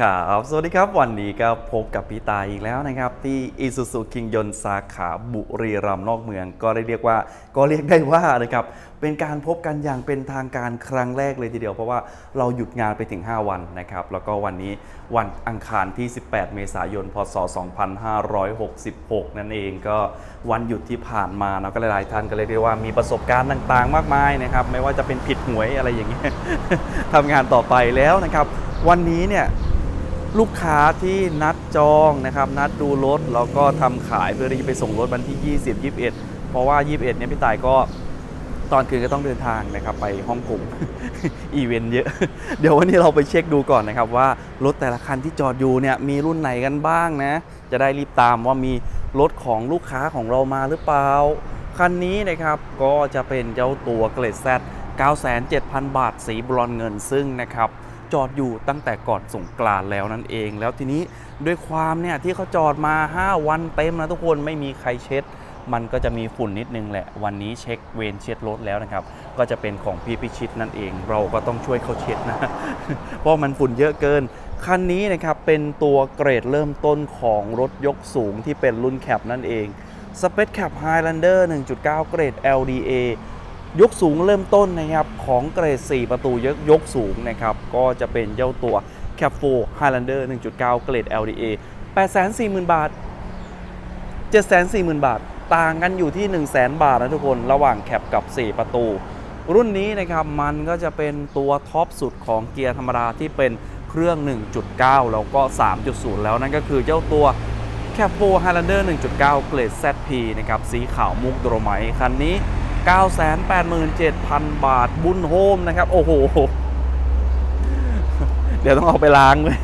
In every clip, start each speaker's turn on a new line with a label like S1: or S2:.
S1: ครับสวัสดีครับวันนี้ก็พบกับพี่ตายอีกแล้วนะครับ ที่ Isuzu คิงยนสาขาบุรีรัมย์นอกเมือง ก็ได้เรียกว่าก็เรียกได้ว่านะครับเป็นการพบกันอย่างเป็นทางการครั้งแรกเลยทีเดียว เพราะว่าเราหยุดงานไปถึง 5 วันนะครับ แล้วก็วันนี้วันอังคารที่ 18 เมษายน พศ 2566 นั่นเองก็วันหยุดที่ผ่านมาเนาะก็หลายๆท่านก็เลยเรียกว่ามีประสบการณ์ต่างๆ มากมายนะครับไม่ว่าจะเป็นผิดหวยอะไรอย่างเงี้ยทำงานต่อไปแล้วนะครับ วันนี้เนี่ย ลูกค้าที่นัดจองนะครับ นัดดูรถแล้วก็ทำขายเพื่อที่จะไปส่งรถวันที่ 20 21 เพราะว่า 21 เนี่ยพี่ต่ายก็ตอนคืนก็ต้องเดินทางนะครับไปฮ่องกงอีเวนต์เยอะ เดี๋ยววันนี้เราไปเช็คดูก่อนนะครับว่ารถแต่ละคันที่จอดอยู่เนี่ยมีรุ่นไหนกันบ้างนะ จะได้รีบตามว่ามีรถของลูกค้าของเรามาหรือเปล่า คันนี้นะครับก็จะเป็นเจ้าตัวเกรดแซด97,000 บาทสีบรอนเงินซึ่งนะครับ จอดอยู่ตั้งแต่ก่อนสงกรานแล้วนั่นเอง แล้วทีนี้ด้วยความเนี่ยที่เขาจอดมา 5 วันเต็มนะทุกคนไม่มีใครเช็ด มันก็จะมีฝุ่นนิดนึงแหละ วันนี้เช็คเวรเช็ดรถแล้วนะครับ ก็จะเป็นของพี่พิชิตนั่นเอง เราก็ต้องช่วยเขาเช็ดนะ เพราะมันฝุ่นเยอะเกิน คันนี้นะครับเป็นตัวเกรดเริ่มต้นของรถยกสูงที่เป็นรุ่นแคปนั่นเอง Space Cap Highlander 1.9 เกรด LDA ยกสูงเริ่มต้นนะครับของเกรด 4 ประตูยกยกสูงนะครับก็จะเป็นเจ้าตัว Cap 4 Highlander 1.9 เกรด LDA 840,000 บาท 740,000 บาท ต่างกันอยู่ที่ 100,000 บาทนะทุกคนระหว่างแคปกับ 4 ประตู รุ่นนี้นะครับมันก็จะเป็นตัวท็อปสุดของเกียร์ธรรมดาที่เป็นเครื่อง 1.9 แล้วก็ 3.0 แล้วนั่นก็คือเจ้าตัวแคปโฟ Highlander 1.9 เกรด ZP นะครับสีขาวมุกโดรไมท์คันนี้ 987,000 บาทบุญโฮมนะครับ โอ้โห เดี๋ยวต้องเอาไปล้างเลย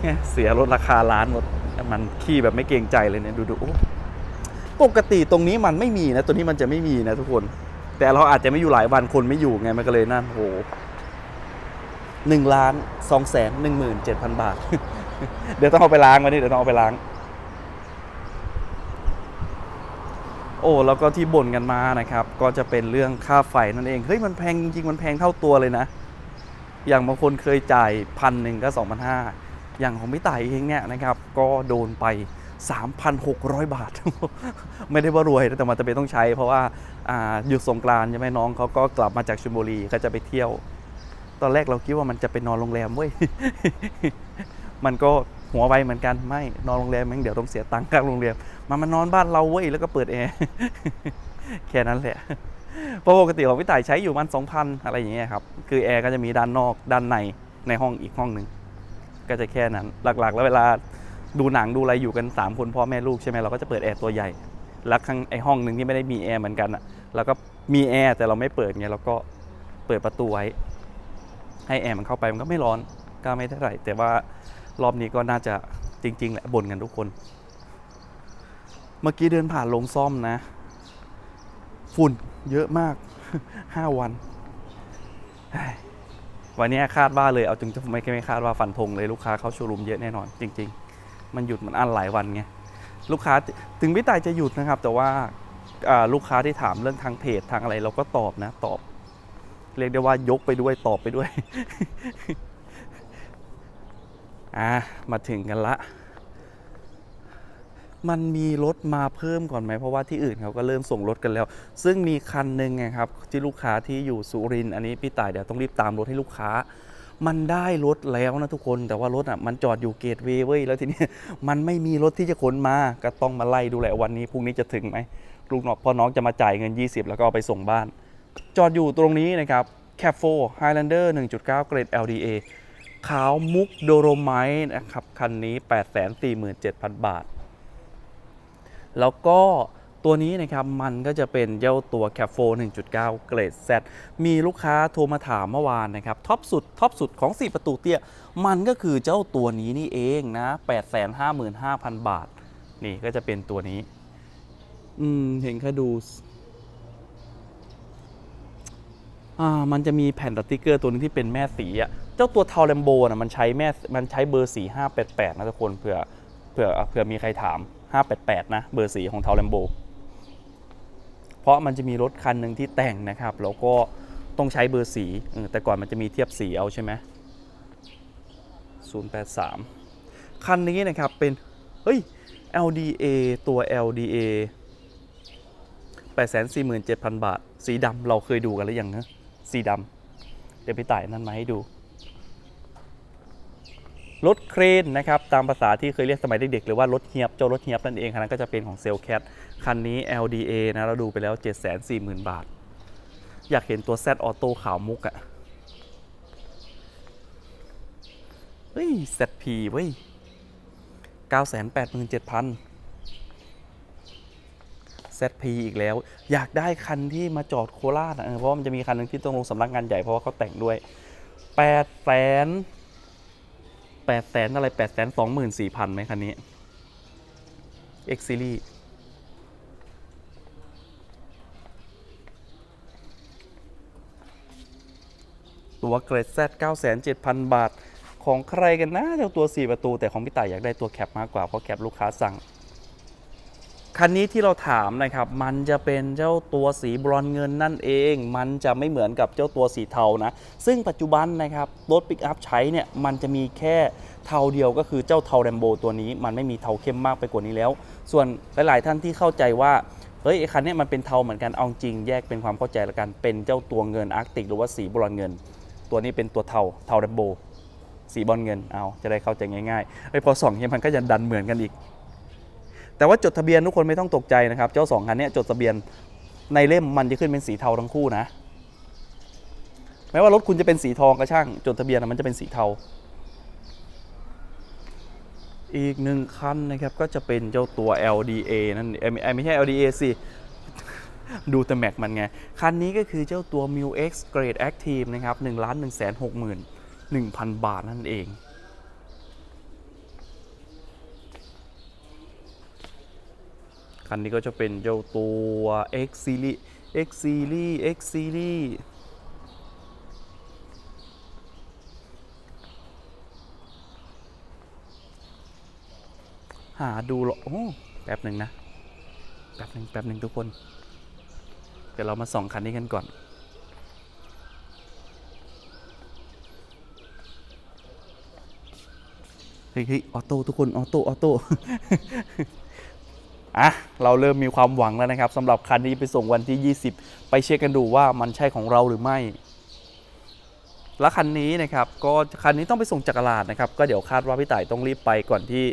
S1: เนี่ยเสียลดราคาล้านหมด มันขี้แบบไม่เกรงใจเลยเนี่ย ดูดูปกติตรงนี้มันไม่มีนะ ตัวนี้มันจะไม่มีนะทุกคน แต่เราอาจจะไม่อยู่หลายวันคนไม่อยู่ไงมันก็เลยนั่นโอ้โหหนึ่งล้านสองแสนหนึ่งหมื่นเจ็ดพันบาท เดี๋ยวต้องเอาไปล้างวันนี้เดี๋ยวต้องเอาไปล้าง โอ้แล้วก็ที่บ่นกันมานะครับ ก็จะเป็นเรื่องค่าไฟนั่นเอง เฮ้ยมันแพงจริงๆ มันแพงเท่าตัวเลยนะ อย่างบางคนเคยจ่ายพันหนึ่งก็สองพันห้าอย่างของพี่ต่ายเองเนี่ยนะครับ ก็โดนไป 3,600 บาท ไม่ได้ว่ารวยแต่มันจะเป็นต้องใช้ เพราะว่าอ่าหยุดสงกรานต์ใช่ไหมน้องเขาก็กลับมาจากชลบุรีก็จะไปเที่ยว ตอนแรกเราคิดว่ามันจะไปนอนโรงแรมเว้ย มันก็ หัวไวเหมือนกันไม่นอนโรงแรมแม่งเดี๋ยวต้องเสียตังค์ค่างโรงแรมมามานอนบ้านเราเว้ยแล้วก็เปิดแอร์แค่นั้นแหละเพราะปกติของพี่ต่ายใช้อยู่มันสองพันอะไรอย่างเงี้ยครับคือแอร์ก็จะมีด้านนอกด้านในในห้องอีกห้องหนึ่งก็จะแค่นั้นหลักๆ แล้วเวลาดูหนังดูอะไรอยู่กัน 3 คนพ่อแม่ลูกใช่ไหมเราก็จะเปิดแอร์ตัวใหญ่แล้วข้างไอห้องหนึ่งที่ไม่ได้มีแอร์เหมือนกันอะแล้วก็มีแอร์แต่เราไม่เปิดไงเราก็เปิดประตูไว้ให้แอร์มันเข้าไปมันก็ไม่ร้อนก็ไม่เท่าไหร่แต่ว่า รอบนี้ก็น่าจะจริง ๆ แหละบ่นกันทุกคน เมื่อกี้เดินผ่านโรงซ่อมนะ ฝุ่นเยอะมาก 5 วัน วันนี้คาดว่าเลย เอาจริงจะไม่ไม่คาดว่าฟันธงเลยลูกค้าเข้าโชว์รูมเยอะแน่นอน จริง ๆ มันหยุดมันอั้นหลายวันไงลูกค้าถึงพี่ตายจะหยุดนะครับ แต่ว่าลูกค้าที่ถามเรื่องทางเพจทางอะไรเราก็ตอบนะ ตอบ เรียกได้ว่ายกไปด้วยตอบไปด้วย อะมาถึงกันละ มันมีรถมาเพิ่มก่อนไหมเพราะว่าที่อื่นเขาก็เริ่มส่งรถกันแล้ว ซึ่งมีคันหนึ่งไงครับ ที่ลูกค้าที่อยู่สุรินทร์อันนี้พี่ต่ายเดี๋ยวต้องรีบตามรถให้ลูกค้า มันได้รถแล้วนะทุกคนแต่ว่ารถอะมันจอดอยู่เกตเวย์เว้ยแล้วทีนี้มันไม่มีรถที่จะขนมาก็ต้องมาไล่ดูแหละวันนี้พรุ่งนี้จะถึงไหมลูกน้องพอน้องจะมาจ่ายเงิน 20 แล้วก็เอาไปส่งบ้าน จอดอยู่ตรงนี้นะครับ c a p 4 Highlander 1.9 เกรด LDA ขาวมุกโดโรไมต์นะครับ คันนี้ 847,000 บาท แล้วก็ตัวนี้นะครับมันก็จะเป็นเจ้าตัว c a p 4 1.9 เกรด Z มีลูกค้าโทรมาถามเมื่อวานนะครับท็อปสุดท็อปสุดของ 4 ประตูเตี้ย มันก็คือเจ้าตัวนี้นี่เองนะ 855,000 บาท นี่ก็จะเป็นตัวนี้ อืม เห็นเขาดูอ่ามันจะมีแผ่นสติกเกอร์ตัวนึงที่เป็นแม่สีอะ เจ้าตัวเทาแลมโบนะมันใช้แม่มันใช้เบอร์สี588นะทุกคนเผื่อเผื่อเผื่อมีใครถาม588นะเบอร์สีของเทาแลมโบเพราะมันจะมีรถคันหนึ่งที่แต่งนะครับ แล้วก็ต้องใช้เบอร์สีแต่ก่อนมันจะมีเทียบสีเอาใช่ไหม6083คันนี้นะครับเป็นเฮ้ย LDA ตัว LDA 847,000 บาท สีดำเราเคยดูกันหรือยังนะสีดำเดี๋ยวพี่ต่ายนั่นมาให้ดู รถเครนนะครับตามภาษาที่เคยเรียกสมัยเด็กๆหรือว่ารถเฮียบเจ้ารถเฮียบนั่นเองคันนั้นก็จะเป็นของเซลแคทคันนี้ LDA นะเราดูไปแล้ว 740,000 บาท อยากเห็นตัว Z ออโต้ขาวมุกอะเฮ้ย ZP เว้ย 987,000 ZP อีกแล้ว อยากได้คันที่มาจอดโคราชอะเพราะมันจะมีคันหนึงที่ต้องลงสำนักงานใหญ่เพราะว่าเขาแต่งด้วย8แสน8 แปดแสนอะไรแปดแสนสองหมื่นสี่พันไหมคันนี้ X Series ตัวเกรดแซดเก้าแสนเจ็ดพันบาท ของใครกันนะเจ้าตัวสี่ประตู แต่ของพี่ต่ายอยากได้ตัวแคปมากกว่า เพราะแคปลูกค้าสั่ง คันนี้ที่เราถามนะครับ มันจะเป็นเจ้าตัวสีบรอนเงินนั่นเอง มันจะไม่เหมือนกับเจ้าตัวสีเทานะ ซึ่งปัจจุบันนะครับรถปิกอัพใช้เนี่ยมันจะมีแค่เทาเดียวก็คือเจ้าเทาแรมโบตัวนี้ มันไม่มีเทาเข้มมากไปกว่านี้แล้ว ส่วนหลาย ๆ ท่านที่เข้าใจว่าเฮ้ยไอ้คันนี้มันเป็นเทาเหมือนกันเอาจริงแยกเป็นความเข้าใจละกันเป็นเจ้าตัวเงินอาร์กติกหรือว่าสีบรอนเงิน ตัวนี้เป็นตัวเทาเทาแรมโบสีบอลเงินเอาจะได้เข้าใจง่ายๆไอ้ยพอส่องเนี้ยมันก็จะดันเหมือนกันอีก แต่ว่าจดทะเบียนทุกคนไม่ต้องตกใจนะครับ เจ้าสองคันนี้จดทะเบียนในเล่มมันจะขึ้นเป็นสีเทาทั้งคู่นะแม้ว่ารถคุณจะเป็นสีทองก็ช่าง จดทะเบียนมันจะเป็นสีเทา อีกหนึ่งคันนะครับก็จะเป็นเจ้าตัว LDA นั่นเอ้ยไม่เอ้ยไม่ใช่ LDA สิดูแต่แม็กมันไง คันนี้ก็คือเจ้าตัว m u X Grade Active นะครับ1 1 6 1 1 0 0 0 บาทนั่นเอง คันนี้ก็จะเป็นเจ้าตัว X Series X Series X Series หาดูหรอโอ้แป๊บหนึ่งนะ แป๊บหนึ่งแป๊บหนึ่งทุกคน เดี๋ยวเรามาส่องคันนี้กันก่อน เฮ้ยเฮ้ยออโต้ทุกคน ออโต้ ออโต้ อะ เราเริ่มมีความหวังแล้วนะครับสำหรับคันนี้ไปส่งวันที่ 20 ไปเช็คกันดูว่ามันใช่ของเราหรือไม่แล้วคันนี้นะครับก็คันนี้ต้องไปส่งจากตลาดนะครับ ก็เดี๋ยวคาดว่าพี่ต่ายต้องรีบไปก่อนที่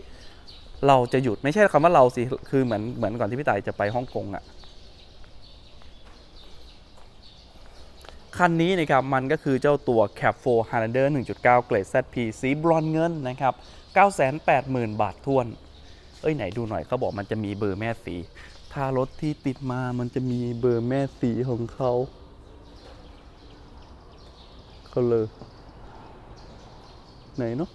S1: เราจะหยุดไม่ใช่คำว่าเราสิคือเหมือนเหมือนก่อนที่พี่ต่ายจะไปฮ่องกงอะ่ะคันนี้นะครับมันก็คือเจ้าตัว Cap 4 Highlander 1.9 เกรด ZP สีบรอนเงินนะครับ 980,000 บาททวน เอ้ยไหนดูหน่อยเขาบอกมันจะมีเบอร์แม่สี ถ้ารถที่ติดมามันจะมีเบอร์แม่สีของเขาก็เลยไหนเนาะ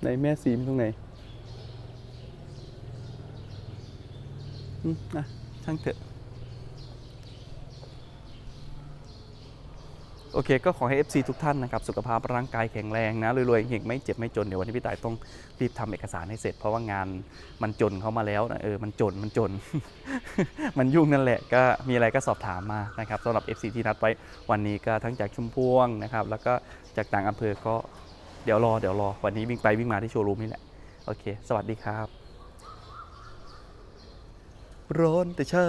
S1: ไหนแม่สีมันตรงไหนอืมอะช่างเถอะ โอเค ก็ขอให้ FC ทุกท่านนะครับสุขภาพร่างกายแข็งแรงนะรวยๆเก่งไม่เจ็บไม่จนเดี๋ยววันนี้พี่ต่ายต้องรีบทำเอกสารให้เสร็จ เพราะว่างานมันจนเข้ามาแล้วนะเออมันจนมันจน มันยุ่งนั่นแหละก็มีอะไรก็สอบถามมานะครับสำหรับ FC ที่นัดไว้วันนี้ก็ทั้งจากชุมพวงนะครับแล้วก็จากต่างอำเภอก็เดี๋ยวรอเดี๋ยวรอวันนี้วิ่งไปวิ่งมาที่โชว์รูมนี่แหละโอเค สวัสดีครับ ร้อนแต่เช้า